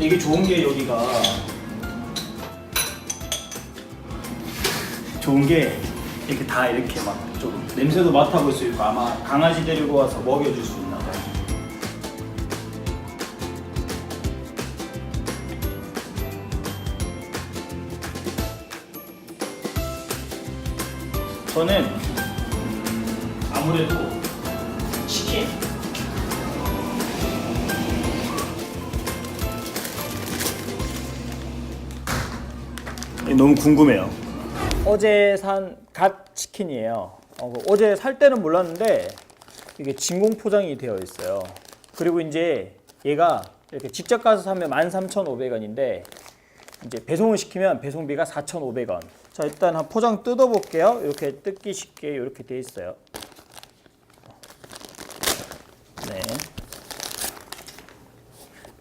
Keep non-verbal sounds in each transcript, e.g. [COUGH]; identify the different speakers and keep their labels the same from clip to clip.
Speaker 1: 이게 좋은 게 여기가 좋은 게 이렇게 다 이렇게 막 좀 냄새도 맡아볼 수 있고 아마 강아지 데리고 와서 먹여줄 수 있나 봐요. 저는 음, 아무래도 치킨 너무 궁금해요. 어제 산 갓 치킨이에요. 어, 그 어제 살 때는 몰랐는데 이게 진공 포장이 되어 있어요. 그리고 이제 얘가 이렇게 직접 가서 사면 13,500원인데 이제 배송을 시키면 배송비가 4,500원. 자, 일단 한 포장 뜯어 볼게요. 이렇게 뜯기 쉽게 이렇게 돼 있어요. 네.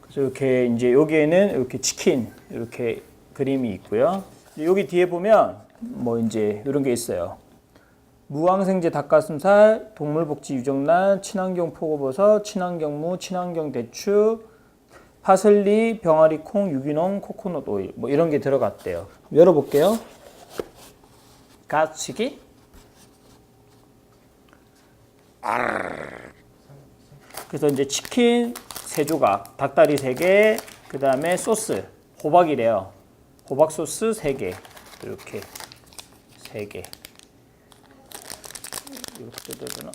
Speaker 1: 그래서 이렇게 이제 여기에는 이렇게 치킨 이렇게 그림이 있고요. 여기 뒤에 보면 뭐 이제 이런 게 있어요. 무항생제 닭가슴살, 동물복지 유정란, 친환경 표고버섯, 친환경무, 친환경 대추, 파슬리, 병아리 콩, 유기농, 코코넛 오일 뭐 이런 게 들어갔대요. 열어볼게요. 가치기. 그래서 이제 치킨 세 조각, 닭다리 세 개, 그 다음에 소스 호박이래요. 호박 소스 세 개, 이렇게 세 개. 이렇게 뜯어주나?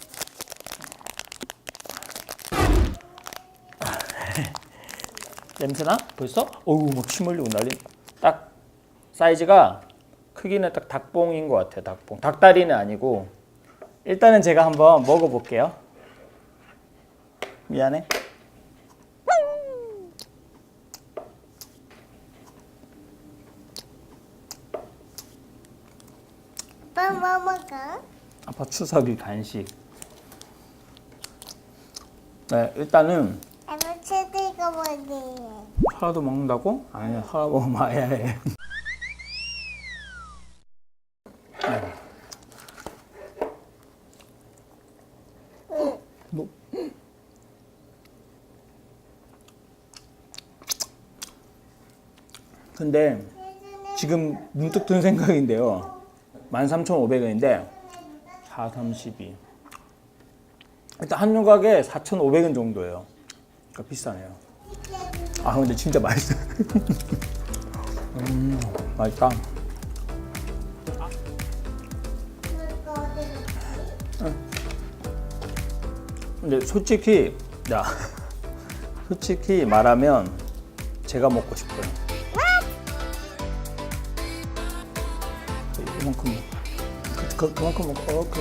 Speaker 1: [LAUGHS] 냄새나? 벌써? 어우 막침 흘리고 난리. 딱 사이즈가 크기는 딱 닭봉인 것 같아요. 닭봉. 닭다리는 아니고 일단은 제가 한번 먹어볼게요. 미안해.
Speaker 2: 아빠 뭐 먹어?
Speaker 1: 아빠 추석이 간식. 네, 일단은
Speaker 2: 아빠 이거 뭐지?
Speaker 1: 하나도 먹는다고? 아니야, 하나 먹으면 아야 해. 뭐? 근데 지금 문득 든 생각인데요. 13,500원인데 4, 32. 일단 한 조각에 4,500원 정도예요. 그러니까 비싸네요. 아 근데 진짜 맛있어. 음, [LAUGHS] 맛있다. 근데 솔직히 야 [LAUGHS] 솔직히 말하면 제가 먹고 싶어요. 먹어. 그, 그, 그 만큼 먹어. 어, 그.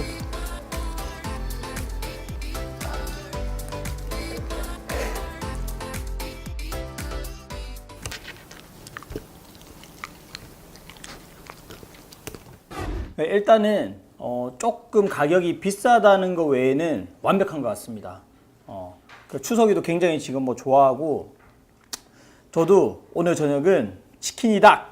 Speaker 1: 네, 일단은 어, 조금 가격이 비싸다는 거 외에는 완벽한 것 같습니다. 어, 그 추석이도 굉장히 지금 뭐 좋아하고 저도 오늘 저녁은 치킨이다